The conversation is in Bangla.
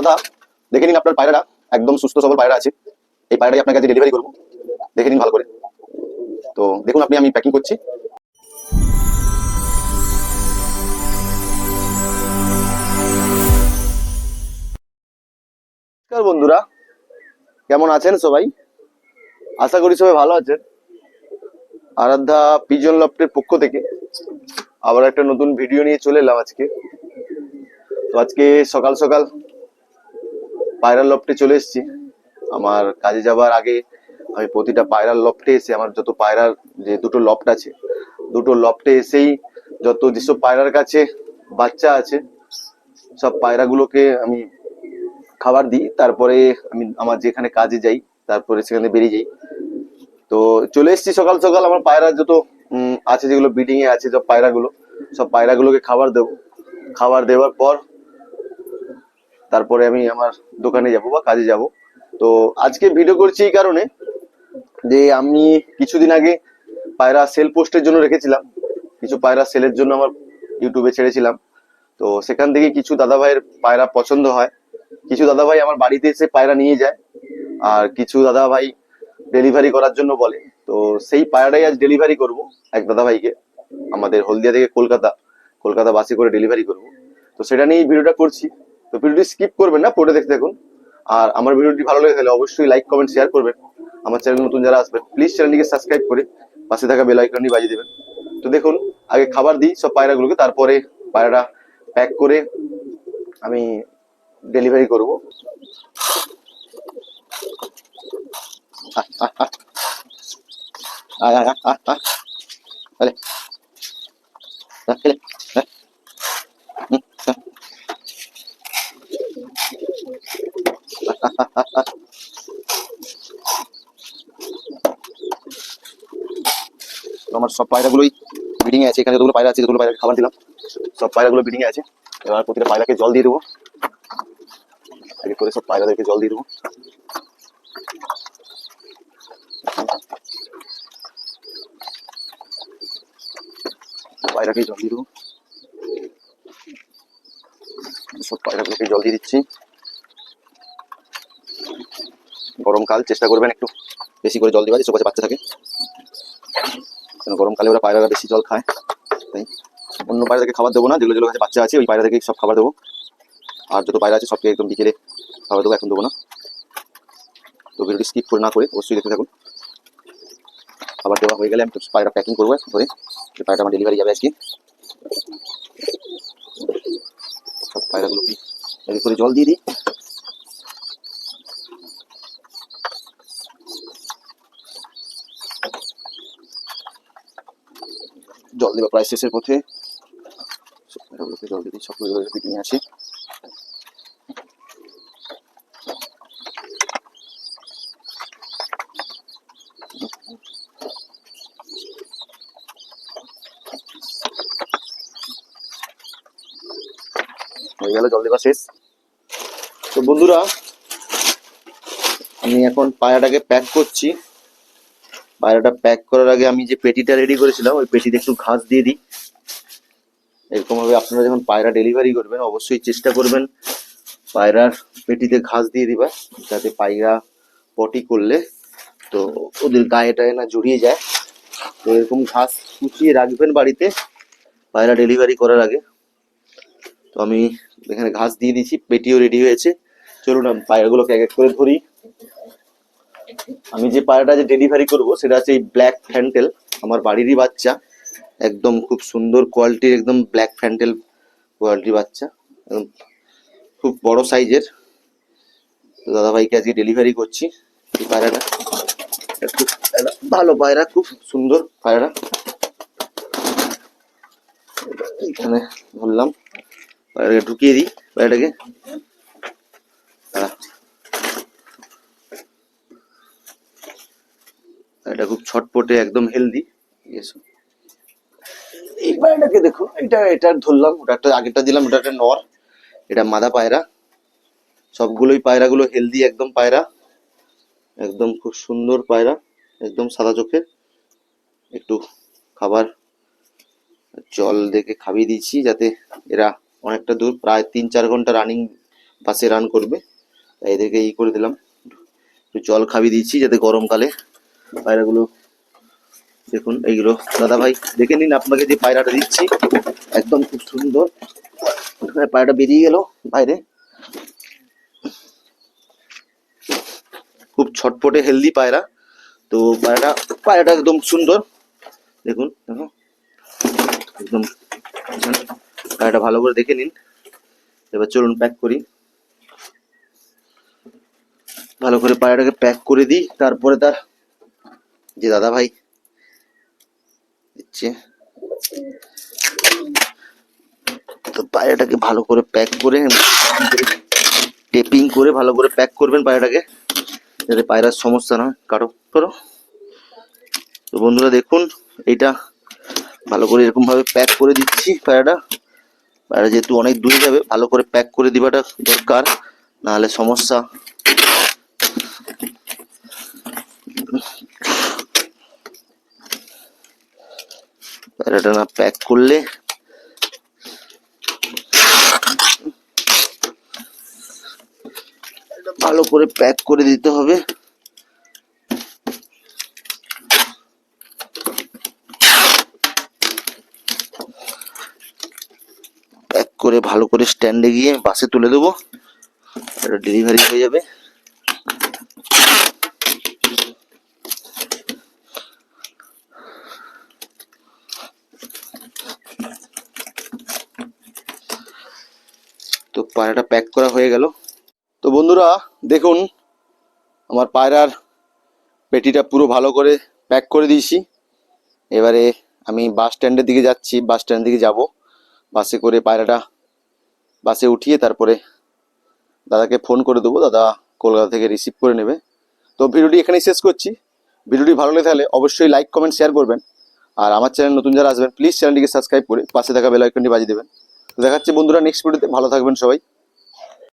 দাদা দেখে নিন আপনার পায়রাটা। একদম সুস্থ সবল পায়রা আছে। এই পায়রাটাই আপনার কাছে ডেলিভারি করব। দেখে নিন ভালো করে। তো দেখুন আপনি, আমি প্যাকিং করছি। নমস্কার বন্ধুরা। কেমন আছেন সবাই? আশা করি সবাই ভালো আছেন। আরাধ্যা পিজন লফটের পক্ষ থেকে আবার একটা নতুন ভিডিও নিয়ে চলে এলাম আজকে। তো আজকে সকাল সকাল পায়রার লফটে চলে এসেছি। আমার কাজে যাবার আগে আমি প্রতিটা পায়রার লফটে এসে আমার যত পায়রার যে দুটো লফট আছে, দুটো লফটে এসেই যত যেসব পায়রার কাছে বাচ্চা আছে, সব পায়রাগুলোকে আমি খাবার দিই। তারপরে আমি আমার যেখানে কাজে যাই, তারপরে সেখানে বেরিয়ে যাই। তো চলে এসেছি সকাল সকাল আমার পায়রা যত আছে যেগুলো বিডিং এ আছে সব পায়রাগুলো, সব পায়রাগুলোকে খাবার দেবো। খাবার দেওয়ার পর তারপরে আমি আমার দোকানে যাব বা কাজে যাব। তো আজকে ভিডিও করছি এই কারণে যে আমি কিছুদিন আগে পায়রা সেল পোস্টের জন্য রেখেছিলাম। কিছু পায়রা সেলের জন্য আমার ইউটিউবে ছেড়েছিলাম। তো সেখান থেকে কিছু দাদা ভাইয়ের পায়রা পছন্দ হয়। কিছু দাদা ভাই আমার বাড়িতে এসে পায়রা নিয়ে যায় আর কিছু দাদা ভাই ডেলিভারি করার জন্য বলে। তো সেই পায়রাটাই আজ ডেলিভারি করব এক দাদা ভাইকে আমাদের হলদিয়া থেকে কলকাতা কলকাতা বাসে করে ডেলিভারি করব। তো সেটা নিয়েই ভিডিওটা করছি। তো ভিডিওটি স্কিপ করবেন না পড়ে দেখতে দেখুন। আর আমার ভিডিওটি ভালো লেগে থাকলে অবশ্যই লাইক কমেন্ট শেয়ার করবেন। আমার চ্যানেল নতুন যারা আসবেন প্লিজ চ্যানেলটিকে সাবস্ক্রাইব করে পাশে থাকা বেল আইকনটি বাজিয়ে দেবেন। তো দেখুন, আগে খাবার দিই সব পায়রাগুলোকে, তারপরে পায়রাটা প্যাক করে আমি ডেলিভারি করব। আরে সব পায়রাগুলোই বিডিং এ আছে। এখানে যতগুলো পায়রা আছে যতগুলো পায়রা খাবার দিলাম। সব পায়রাগুলো বিডিং এ আছে। এবার প্রতিটা পায়রাকে জল দিয়ে দেবো। করে সব পায়রাদেরকে জল দিয়ে দেবো। পায়রাকে জল দিয়ে দেবো। সব পায়রাগুলোকে জল দিয়ে দিচ্ছি। গরমকাল, চেষ্টা করবেন একটু বেশি করে জল দেওয়া যেসব কাছে বাচ্চা থাকে। গরমকালে ওরা পায়রারা বেশি জল খায়, তাই অন্য পায়রাদেরকে খাবার দেবো না, যেগুলো যেগুলো কাছে বাচ্চা আছে, ওই পায়রাদেরকে সব খাবার দেবো। আর যত পায়রা আছে, সবকে একদম বিকেলে খাবার দেবো, এখন দেবো না। তো ভিডিওটি স্কিপ করে না করে অবশ্যই দেখতে থাকুন। খাবার দেওয়া হয়ে গেলে আমি পায়রা প্যাকিং করব করে পায়রাটা আমার ডেলিভারি যাবে আজকে। সব পায়রাগুলোকে এদিক করে জল দিয়ে দিই। জল দেওয়া প্রায় শেষের পথে। জল সব পায়রাগুলোকে নিয়ে আসি হয়ে গেল, জল দেওয়া শেষ। তো বন্ধুরা, আমি এখন পায়রাটাকে প্যাক করছি। পায়রাটা প্যাক করার আগে আমি যে পেটিটা রেডি করেছিলাম, ওই পেটিতে একটু ঘাস দিয়ে দিই। এরকম ভাবে আপনারা যখন পায়রা ডেলিভারি করবেন, অবশ্যই চেষ্টা করবেন পায়রার পেটিতে ঘাস দিয়ে দিবা, যাতে পায়রা পটি করলে তো ওদের গায়ে টায়ে না জড়িয়ে যায়। তো এরকম ঘাস কুচিয়ে রাখবেন বাড়িতে পায়রা ডেলিভারি করার আগে। তো আমি এখানে ঘাস দিয়ে দিয়েছি পেটিও রেডি হয়েছে। চলুন, আমি পায়রাগুলোকে এক এক করে ধরি। আমি যে পায়রাটা যে ডেলিভারি করব, সেটা হচ্ছে এই ব্ল্যাক ফ্যান্টেল আমার বাড়িরই বাচ্চা। একদম খুব সুন্দর কোয়ালিটির একদম ব্ল্যাক ফ্যান্টেল কোয়ালিটির বাচ্চা। একদম খুব বড় সাইজের তো দাদাভাইকে আজকে ডেলিভারি করছি এই পায়রাটা ভালো পায়রা, খুব সুন্দর পায়রা। এখানে ধরলাম। পায়রাটাকে ঢুকিয়ে দিই পায়রাটাকে। এটা খুব ছটপটে একদম হেলদি এই পায়রাটাকে দেখো এটা এটা ধরলাম, ওটা একটা, আগেরটা দিলাম, ওটা একটা নর, এটা মাদা পায়রা। সবগুলোই পায়রাগুলো হেলদি একদম পায়রা। একদম খুব সুন্দর পায়রা, একদম সাদা চোখের একটু খাবার, জল দেখে খাইয়ে দিয়েছি, যাতে এরা অনেকটা দূর, প্রায় তিন চার ঘণ্টা রানিং পাশে রান করবে। এদেরকে ই করে দিলাম। একটু জল খাবি দিয়েছি, যাতে গরমকালে পায়রাগুলো। দেখুন, এইগুলো। দাদা ভাই দেখে নিন আপনাকে যে পায়রাটা দিচ্ছি। একদম খুব সুন্দর। পায়রাটা বেরিয়ে গেল বাইরে। খুব ছটপটে হেলদি পায়রা। তো পায়রাটা পায়রাটা একদম সুন্দর। দেখুন, দেখো। একদম পায়রাটা ভালো করে দেখে নিন। এবার চলুন প্যাক করি। ভালো করে পায়রাটাকে প্যাক করে দিই। তারপরে তার যে দাদা ভাই তো পায়রাটাকে ভালো করে প্যাক করে টেপিং করে ভালো করে প্যাক করবেন পায়রাটাকে, যাতে পায়রার সমস্যা না কারও করো। তো বন্ধুরা দেখুন এটা ভালো করে এরকম ভাবে প্যাক করে দিচ্ছি পায়রাটা। পায়রা যেহেতু অনেক দূরে যাবে, ভালো করে প্যাক করে দিবাটা দরকার। নাহলে সমস্যা পায়রাটা না প্যাক করলে এটা ভালো করে প্যাক করে দিতে হবে। প্যাক করে ভালো করে স্ট্যান্ডে গিয়ে বাসে তুলে দেবো। এটা ডেলিভারি হয়ে যাবে তো পায়রাটা প্যাক করা হয়ে গেল। তো বন্ধুরা, দেখুন, আমার পায়রার পেটিটা পুরো ভালো করে প্যাক করে দিয়েছি। এবারে আমি বাস স্ট্যান্ডের দিকে যাচ্ছি। বাস স্ট্যান্ড দিকে যাব। বাসে করে পায়রাটা বাসে উঠিয়ে তারপরে দাদাকে ফোন করে দেবো। দাদা কলকাতা থেকে রিসিভ করে নেবে। তো ভিডিওটি এখানেই শেষ করছি। ভিডিওটি ভালো লেগে থাকলে অবশ্যই লাইক কমেন্ট শেয়ার করবেন। আর আমার চ্যানেল নতুন যারা আসবেন প্লিজ চ্যানেলটিকে সাবস্ক্রাইব করে পাশে থাকা বেল আইকনটি বাজিয়ে দেবেন। তো দেখাচ্ছি বন্ধুরা নেক্সট ভিডিওতে ভালো থাকবেন সবাই।